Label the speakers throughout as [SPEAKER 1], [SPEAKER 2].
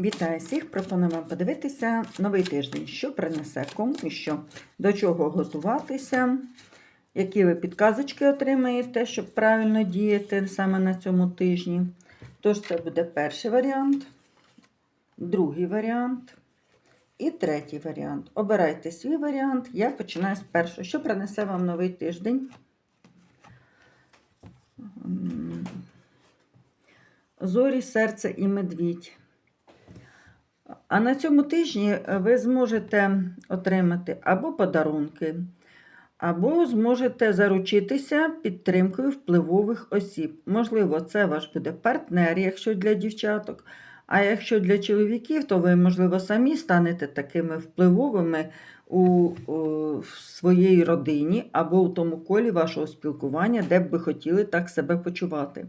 [SPEAKER 1] Вітаю всіх! Пропоную вам подивитися новий тиждень, що принесе кому і що, до чого готуватися, які ви підказочки отримаєте, щоб правильно діяти саме на цьому тижні. Тож, це буде перший варіант, другий варіант і третій варіант. Обирайте свій варіант. Я починаю з першого. Що принесе вам новий тиждень? Зорі, серце і медвідь. А на цьому тижні е, ви зможете отримати або подарунки, або зможете заручитися підтримкою впливових осіб. Можливо, це ваш буде партнер, якщо для дівчаток. А якщо для чоловіків, то ви, можливо, самі станете такими впливовими у, у своїй родині або у тому колі вашого спілкування, де б ви хотіли так себе почувати.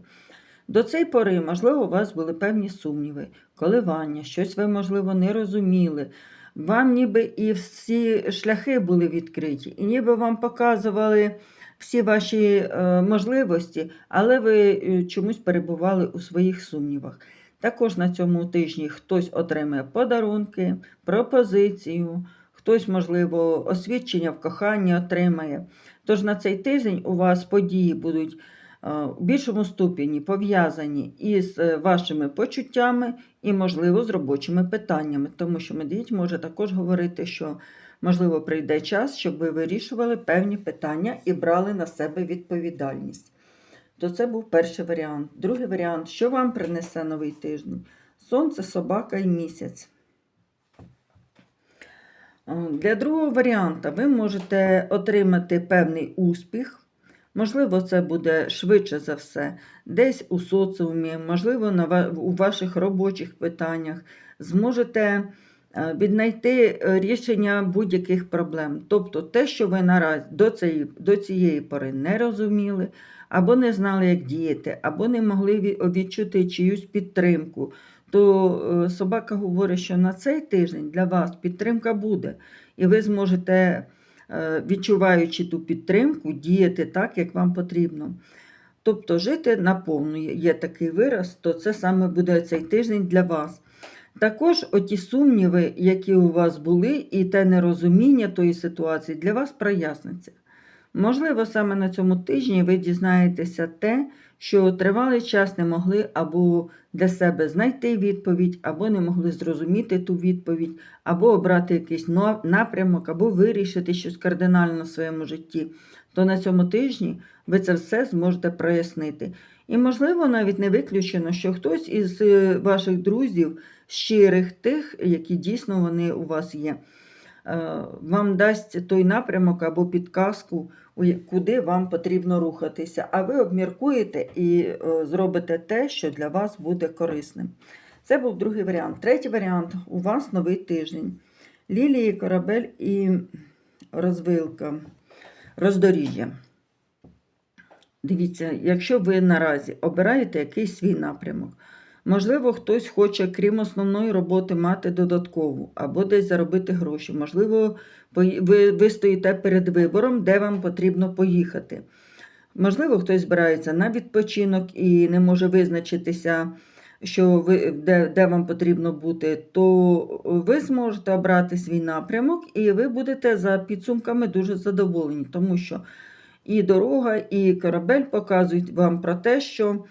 [SPEAKER 1] До цієї пори, можливо, у вас були певні сумніви, коливання, щось ви, можливо, не розуміли. Вам ніби і всі шляхи були відкриті, і ніби вам показували всі ваші е, можливості, але ви е, чомусь перебували у своїх сумнівах. Також на цьому тижні хтось отримає подарунки, пропозицію, хтось, можливо, освідчення в коханні отримає. Тож на цей тиждень у вас події будуть е, у більшому ступені пов'язані із е, вашими почуттями і, можливо, з робочими питаннями, тому що медвідь може також говорити, що, можливо, прийде час, щоб ви вирішували певні питання і брали на себе відповідальність. То це був перший варіант. Другий варіант, що вам принесе новий тиждень? Сонце, собака і місяць. Е, Для другого варіанта ви можете отримати певний успіх. Можливо, це буде швидше за все, десь у соціумі, можливо, на у ваших робочих питаннях. Зможете е, віднайти рішення будь-яких проблем. Тобто те, що ви наразі до цієї, до цієї пори не розуміли, або не знали, як діяти, або не могли відчути чиюсь підтримку, то е, собака говорить, що на цей тиждень для вас підтримка буде, і ви зможете, відчуваючи ту підтримку, діяти так, як вам потрібно. Тобто жити наповну, є такий вираз, то це саме буде цей тиждень для вас. Також оті сумніви, які у вас були, і те нерозуміння тої ситуації для вас проясниться. Можливо, саме на цьому тижні ви дізнаєтеся те, що тривалий час не могли або для себе знайти відповідь, або не могли зрозуміти ту відповідь, або обрати якийсь напрямок, або вирішити щось кардинально в своєму житті. То на цьому тижні ви це все зможете прояснити. І, можливо, навіть не виключено, що хтось із е, ваших друзів, щирих тих, які дійсно вони у вас є, вам дасть той напрямок або підказку, куди вам потрібно рухатися, а ви обміркуєте і е, зробите те, що для вас буде корисним. Це був другий варіант. Третій варіант у вас новий тиждень. Лілії, корабель і розвилка, роздоріжжя. Дивіться, якщо ви наразі обираєте якийсь свій напрямок, можливо, хтось хоче, крім основної роботи, мати додаткову або десь заробити гроші. Можливо, ви, ви стоїте перед вибором, де вам потрібно поїхати. Можливо, хтось збирається на відпочинок і не може визначитися, що ви, де, де вам потрібно бути, то ви зможете обрати свій напрямок, і ви будете за підсумками дуже задоволені, тому що і дорога, і корабель показують вам про те, що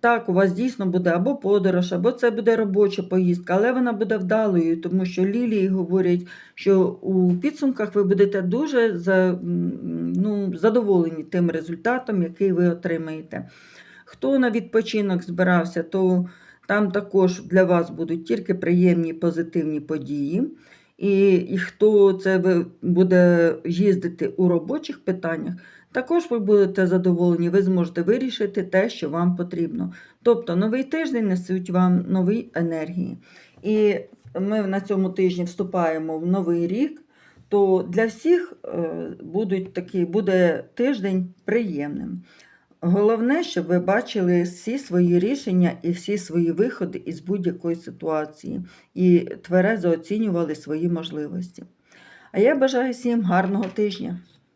[SPEAKER 1] так, у вас дійсно буде або подорож, або це буде робоча поїздка, але вона буде вдалою, тому що лілії говорять, що у підсумках ви будете дуже ну, задоволені тим результатом, який ви отримаєте. Хто на відпочинок збирався, то там також для вас будуть тільки приємні позитивні події. І, і хто це буде їздити у робочих питаннях, також ви будете задоволені, ви зможете вирішити те, що вам потрібно. Тобто новий тиждень несуть вам нові енергії. І ми на цьому тижні вступаємо в новий рік, то для всіх е, будуть такі, буде тиждень приємним. Головне, щоб ви бачили всі свої рішення і всі свої виходи із будь-якої ситуації і тверезо оцінювали свої можливості. А я бажаю всім гарного тижня.